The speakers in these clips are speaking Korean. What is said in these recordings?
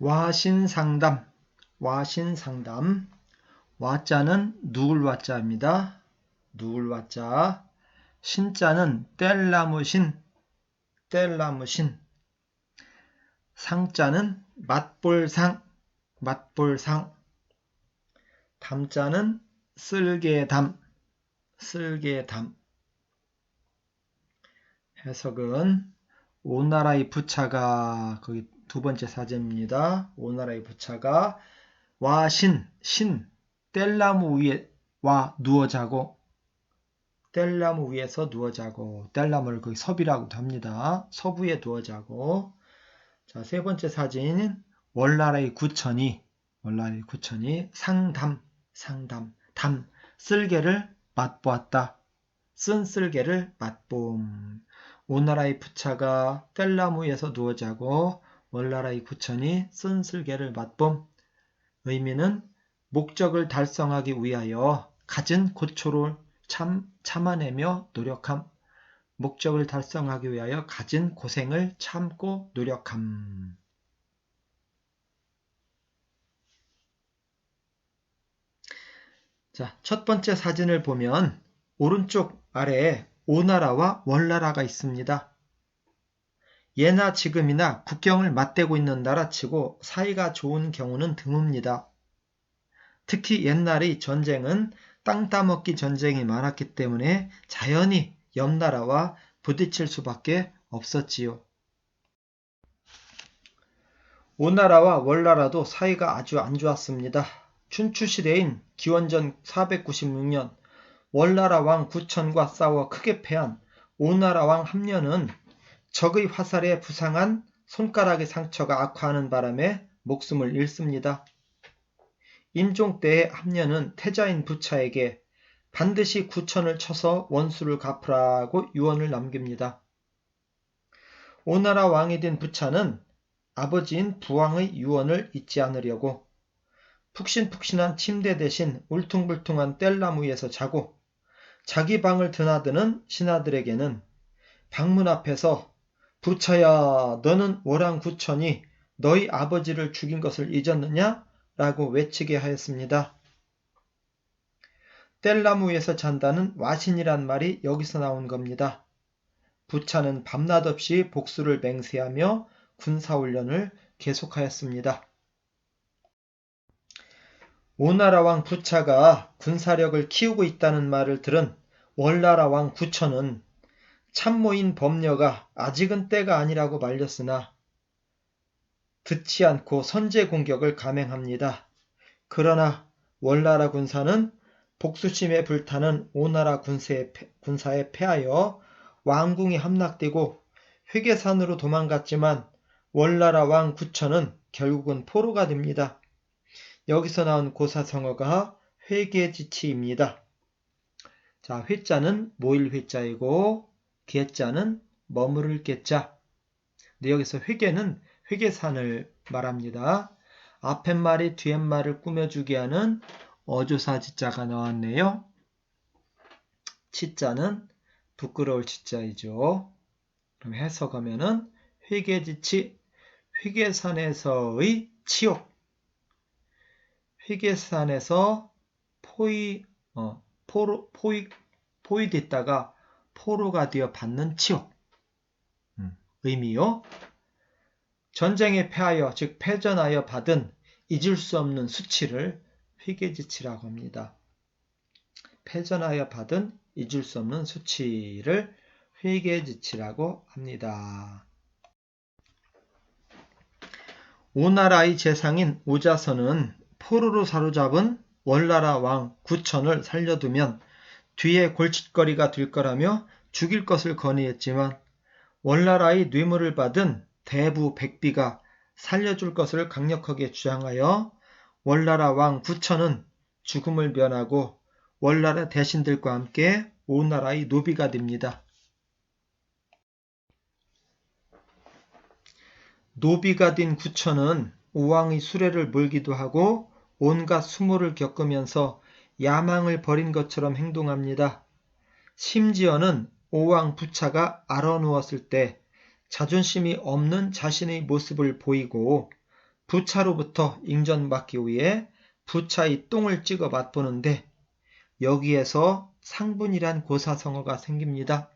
와신상담, 와신상담. 와자는 누굴 와자입니다. 누굴 와자. 신자는 뗄나무신, 뗄나무신. 상자는 맛볼상, 맛볼상. 담자는 쓸개담, 쓸개담. 해석은 오나라의 부차가 거기 두 번째 사제입니다. 오나라의 부차가 와신, 신, 뗄나무 위에 와 누워 자고 뗄나무 위에서 누워 자고 뗄나무를 거기 섭이라고도 합니다. 서부에 누워 자고 자, 세 번째 사진은 월나라의 구천이 월나라의 구천이 상담, 상담, 담, 쓸개를 맛보았다. 쓴 쓸개를 맛봄. 오나라의 부차가 뗄나무 위에서 누워 자고 월나라의 구천이 쓴 슬개를 맛봄 의미는 목적을 달성하기 위하여 갖은 고초를 참, 참아내며 노력함. 목적을 달성하기 위하여 가진 고생을 참고 노력함. 자, 첫 번째 사진을 보면 오른쪽 아래에 오나라와 월나라가 있습니다. 예나 지금이나 국경을 맞대고 있는 나라치고 사이가 좋은 경우는 드뭅니다. 특히 옛날의 전쟁은 땅 따먹기 전쟁이 많았기 때문에 자연히 옆 나라와 부딪힐 수밖에 없었지요. 오나라와 월나라도 사이가 아주 안 좋았습니다. 춘추 시대인 기원전 496년 월나라 왕 구천과 싸워 크게 패한 오나라 왕 함년은 적의 화살에 부상한 손가락의 상처가 악화하는 바람에 목숨을 잃습니다. 임종 때의 함년은 태자인 부차에게 반드시 구천을 쳐서 원수를 갚으라고 유언을 남깁니다. 오나라 왕이 된 부차는 아버지인 부왕의 유언을 잊지 않으려고 푹신푹신한 침대 대신 울퉁불퉁한 뗄나무 위에서 자고 자기 방을 드나드는 신하들에게는 방문 앞에서 부처야 너는 월왕구천이 너희 아버지를 죽인 것을 잊었느냐? 라고 외치게 하였습니다. 뗄나무 위에서 잔다는 와신이란 말이 여기서 나온 겁니다. 부차는 밤낮 없이 복수를 맹세하며 군사훈련을 계속하였습니다. 오나라 왕 부차가 군사력을 키우고 있다는 말을 들은 월나라 왕 구천은 참모인 범녀가 아직은 때가 아니라고 말렸으나 듣지 않고 선제 공격을 감행합니다. 그러나 월나라 군사는 복수심에 불타는 오나라 군사에, 군사에 패하여 왕궁이 함락되고 회계산으로 도망갔지만 월나라 왕 구천은 결국은 포로가 됩니다. 여기서 나온 고사성어가 회계지치입니다. 자, 회자는 모일 회자이고 개자는 머무를 개자. 근데 여기서 회계는 회계산을 말합니다. 앞에 말이 뒤에 말을 꾸며주게 하는 어조사 지자가 나왔네요. 치자는 부끄러울 치자이죠. 그럼 해석하면은 회계지치, 회계산에서의 치욕. 회계산에서 포위, 어, 포로, 포위, 포위됐다가 포로가 되어 받는 치욕. 음, 의미요. 전쟁에 패하여, 즉 패전하여 받은 잊을 수 없는 수치를 회계지치라고 합니다. 패전하여 받은 잊을 수 없는 수치를 회계지치라고 합니다. 오나라의 재상인 오자선은 포로로 사로잡은 월나라 왕 구천을 살려두면 뒤에 골칫거리가 될 거라며 죽일 것을 건의했지만 월나라의 뇌물을 받은 대부 백비가 살려줄 것을 강력하게 주장하여 월나라 왕 구천은 죽음을 면하고 월나라 대신들과 함께 온 나라의 노비가 됩니다. 노비가 된 구천은 오왕의 수레를 몰기도 하고 온갖 수모를 겪으면서 야망을 버린 것처럼 행동합니다. 심지어는 오왕 부차가 알아누웠을 때 자존심이 없는 자신의 모습을 보이고 부차로부터 인정받기 위해 부차의 똥을 찍어 맛보는데 여기에서 상분이란 고사성어가 생깁니다.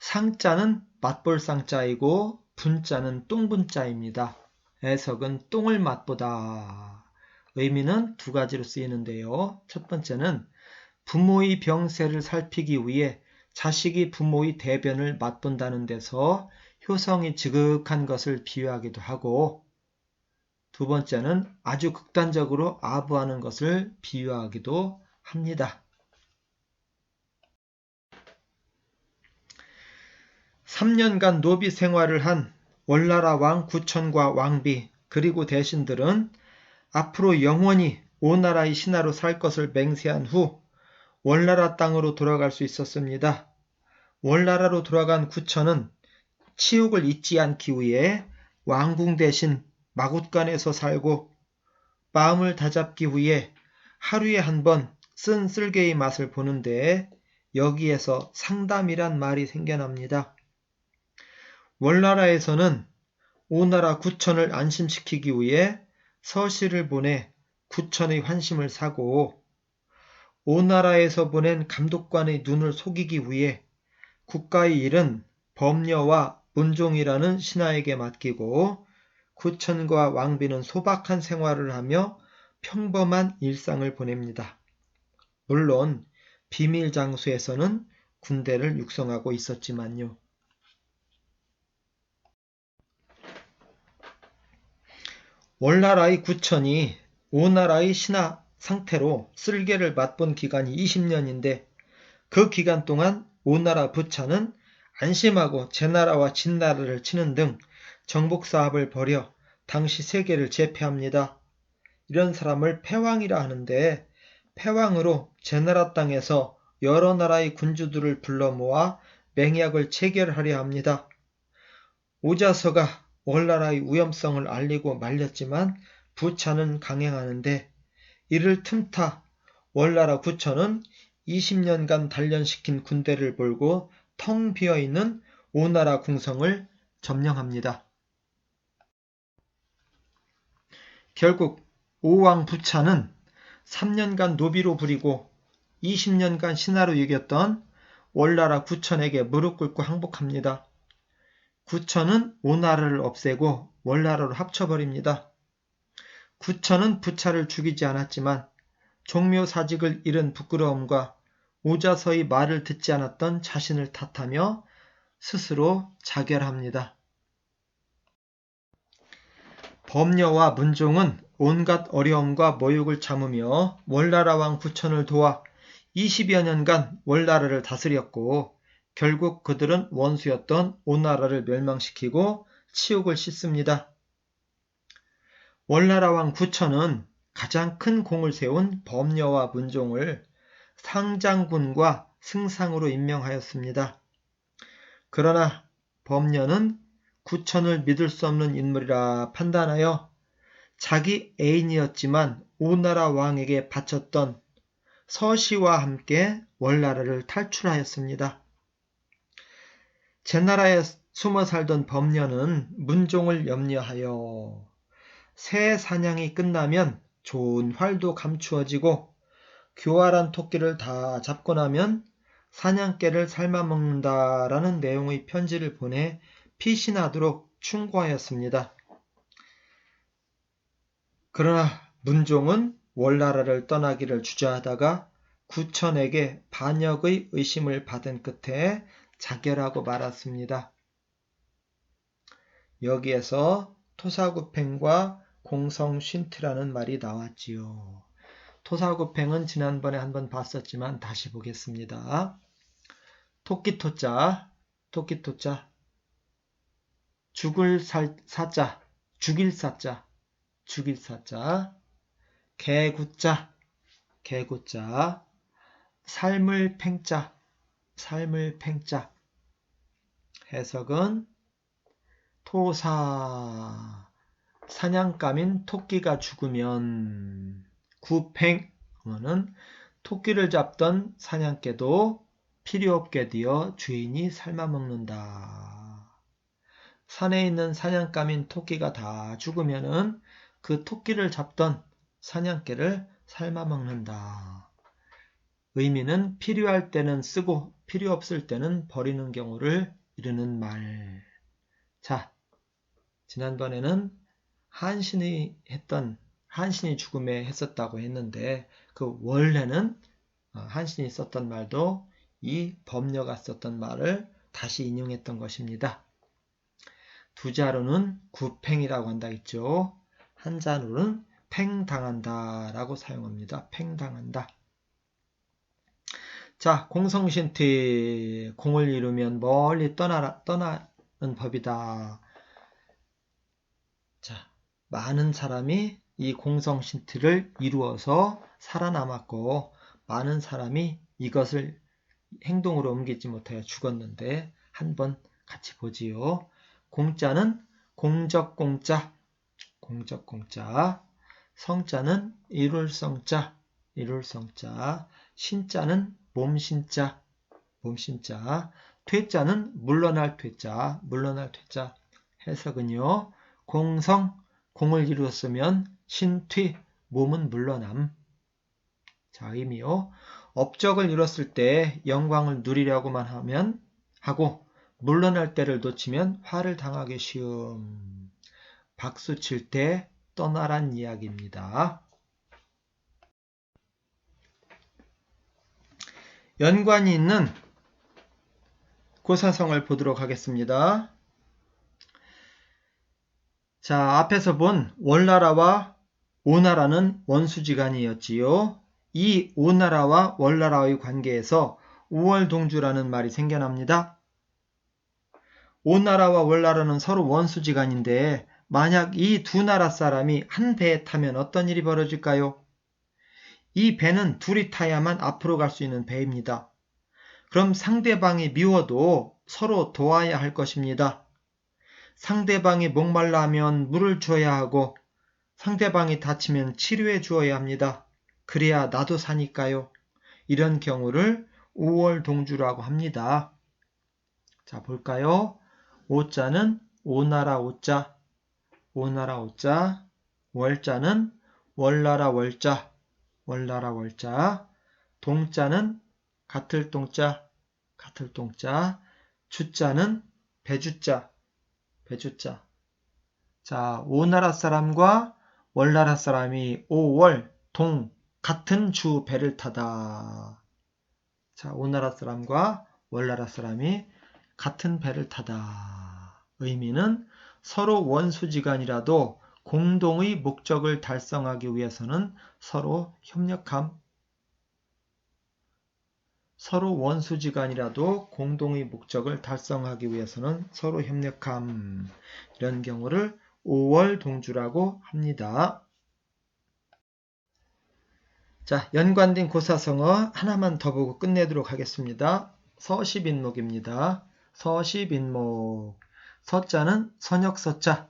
상자는 맛볼 상자이고 분자는 똥분자입니다. 해석은 똥을 맛보다. 의미는 두 가지로 쓰이는데요. 첫 번째는 부모의 병세를 살피기 위해 자식이 부모의 대변을 맛본다는 데서 효성이 지극한 것을 비유하기도 하고 두 번째는 아주 극단적으로 아부하는 것을 비유하기도 합니다. 3년간 노비 생활을 한 월나라 왕 구천과 왕비 그리고 대신들은 앞으로 영원히 오나라의 신하로 살 것을 맹세한 후 월나라 땅으로 돌아갈 수 있었습니다. 월나라로 돌아간 구천은 치욕을 잊지 않기 위해 왕궁 대신 마굿간에서 살고 마음을 다잡기 위해 하루에 한 번 쓴 쓸개의 맛을 보는데 여기에서 상담이란 말이 생겨납니다. 월나라에서는 오나라 구천을 안심시키기 위해 서시를 보내 구천의 환심을 사고 오나라에서 보낸 감독관의 눈을 속이기 위해 국가의 일은 범녀와 문종이라는 신하에게 맡기고 구천과 왕비는 소박한 생활을 하며 평범한 일상을 보냅니다. 물론 비밀 장소에서는 군대를 육성하고 있었지만요. 월나라의 구천이 오나라의 신하 상태로 쓸개를 맛본 기간이 20년인데 그 기간 동안 오나라 부차는 안심하고 제나라와 진나라를 치는 등 정복 사업을 벌여 당시 세계를 제패합니다. 이런 사람을 패왕이라 하는데 패왕으로 제나라 땅에서 여러 나라의 군주들을 불러 모아 맹약을 체결하려 합니다. 오자서가 월나라의 위험성을 알리고 말렸지만 부차는 강행하는데 이를 틈타 월나라 구천은 20년간 단련시킨 군대를 몰고 텅 비어있는 오나라 궁성을 점령합니다. 결국 오왕 부차는 3년간 노비로 부리고 20년간 신하로 이겼던 월나라 구천에게 무릎 꿇고 항복합니다. 구천은 오나라를 없애고 월나라로 합쳐버립니다. 구천은 부차를 죽이지 않았지만 종묘사직을 잃은 부끄러움과 오자서의 말을 듣지 않았던 자신을 탓하며 스스로 자결합니다. 범녀와 문종은 온갖 어려움과 모욕을 참으며 월나라 왕 구천을 도와 20여 년간 월나라를 다스렸고 결국 그들은 원수였던 오나라를 멸망시키고 치욕을 씻습니다. 월나라 왕 구천은 가장 큰 공을 세운 범녀와 문종을 상장군과 승상으로 임명하였습니다. 그러나 범녀는 구천을 믿을 수 없는 인물이라 판단하여 자기 애인이었지만 오나라 왕에게 바쳤던 서시와 함께 월나라를 탈출하였습니다. 제 나라에 숨어 살던 범녀는 문종을 염려하여 새 사냥이 끝나면 좋은 활도 감추어지고 교활한 토끼를 다 잡고 나면 사냥개를 삶아 먹는다라는 내용의 편지를 보내 피신하도록 충고하였습니다. 그러나 문종은 월나라를 떠나기를 주저하다가 구천에게 반역의 의심을 받은 끝에 자결하고 말았습니다. 여기에서 토사구팽과 공성쉰트라는 말이 나왔지요. 토사구팽은 지난번에 한번 봤었지만 다시 보겠습니다. 토끼토자, 토끼토자, 죽을 살, 사자, 죽일 사자, 죽일 사자, 개구자, 개구자, 삶을 팽자, 삶을 팽자. 해석은 토사 사냥감인 토끼가 죽으면 구팽은 토끼를 잡던 사냥개도 필요 없게 되어 주인이 삶아먹는다. 산에 있는 사냥감인 토끼가 다 죽으면은 그 토끼를 잡던 사냥개를 삶아 먹는다. 의미는 필요할 때는 쓰고 필요 없을 때는 버리는 경우를 이르는 말. 자, 지난번에는 한신이 했던 한신이 죽음에 했었다고 했는데 그 원래는 어, 한신이 썼던 말도 이 법녀가 썼던 말을 다시 인용했던 것입니다. 두 자루는 구팽이라고 한다 했죠. 한 자루는 팽당한다 라고 사용합니다. 팽당한다. 자, 공성신퇴 공을 이루면 멀리 떠나, 떠나는 법이다. 자, 많은 사람이 이 공성신퇴를 이루어서 살아남았고 많은 사람이 이것을 행동으로 옮기지 못하여 죽었는데 한번 같이 보지요. 공자는 공적공자, 공적공자, 성자는 이룰성자, 이룰성자, 신자는 몸신자, 몸신자, 퇴자는 물러날 퇴자, 물러날 퇴자. 해석은요. 공성, 공을 이루었으면 신퇴, 몸은 물러남. 자, 의미요. 업적을 이뤘을 때 영광을 누리려고만 하면 하고 물러날 때를 놓치면 화를 당하기 쉬움. 박수 칠 때 떠나란 이야기입니다. 연관이 있는 고사성을 보도록 하겠습니다. 자, 앞에서 본 월나라와 오나라는 원수지간이었지요. 이 오나라와 월나라의 관계에서 우월동주라는 말이 생겨납니다. 오나라와 월나라는 서로 원수지간인데 만약 이 두 나라 사람이 한 배에 타면 어떤 일이 벌어질까요? 이 배는 둘이 타야만 앞으로 갈 수 있는 배입니다. 그럼 상대방이 미워도 서로 도와야 할 것입니다. 상대방이 목말라 하면 물을 주어야 하고 상대방이 다치면 치료해 주어야 합니다. 그래야 나도 사니까요. 이런 경우를 우월동주라고 합니다. 자, 볼까요? 오자는 오나라 오자, 오나라 오자, 월자는 월나라 월자, 월나라 월자, 동자는 같을 동자, 같을 동자, 주자는 배주자, 배주자. 자, 오나라 사람과 월나라 사람이 오월, 동, 같은 주 배를 타다. 자, 오나라 사람과 월나라 사람이 같은 배를 타다. 의미는 서로 원수지간이라도 공동의 목적을 달성하기 위해서는 서로 협력함. 서로 원수지간이라도 공동의 목적을 달성하기 위해서는 서로 협력함. 이런 경우를 5월 동주라고 합니다. 자, 연관된 고사성어 하나만 더 보고 끝내도록 하겠습니다. 서시빈목입니다. 서시빈목. 서자는 선역서자,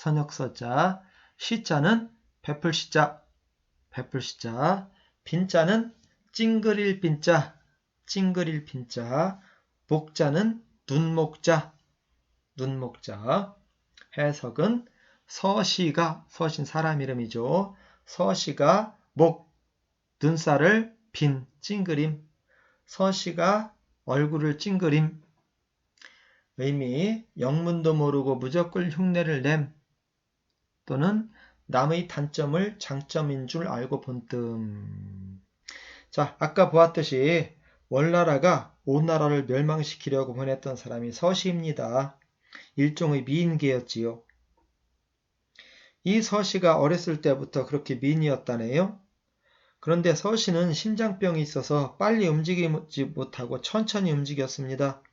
선역서자. 시자는 베풀 시자, 베풀 시자. 빈자는 찡그릴 빈자, 찡그릴 빈자. 목자는 눈목자, 눈목자. 해석은 서시가, 서신 사람 이름이죠. 서시가 목, 눈살을 빈 찡그림. 서시가 얼굴을 찡그림. 의미 영문도 모르고 무조건 흉내를 냄 또는 남의 단점을 장점인 줄 알고 본뜸. 자, 아까 보았듯이 월나라가 오나라를 멸망시키려고 보냈던 사람이 서시입니다. 일종의 미인계였지요. 이 서시가 어렸을 때부터 그렇게 미인이었다네요. 그런데 서시는 심장병이 있어서 빨리 움직이지 못하고 천천히 움직였습니다.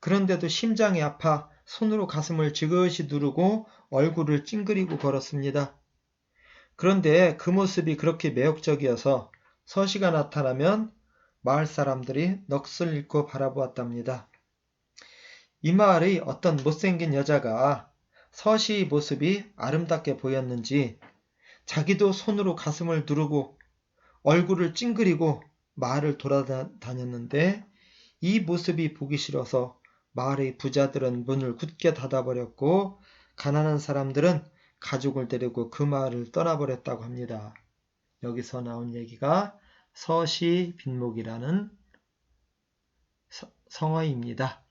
그런데도 심장이 아파 손으로 가슴을 지그시 누르고 얼굴을 찡그리고 걸었습니다. 그런데 그 모습이 그렇게 매혹적이어서 서시가 나타나면 마을 사람들이 넋을 잃고 바라보았답니다. 이 마을의 어떤 못생긴 여자가 서시의 모습이 아름답게 보였는지 자기도 손으로 가슴을 누르고 얼굴을 찡그리고 마을을 돌아다녔는데 이 모습이 보기 싫어서 마을의 부자들은 문을 굳게 닫아버렸고 가난한 사람들은 가족을 데리고 그 마을을 떠나버렸다고 합니다. 여기서 나온 얘기가 서시 빈목이라는 서- 성어입니다.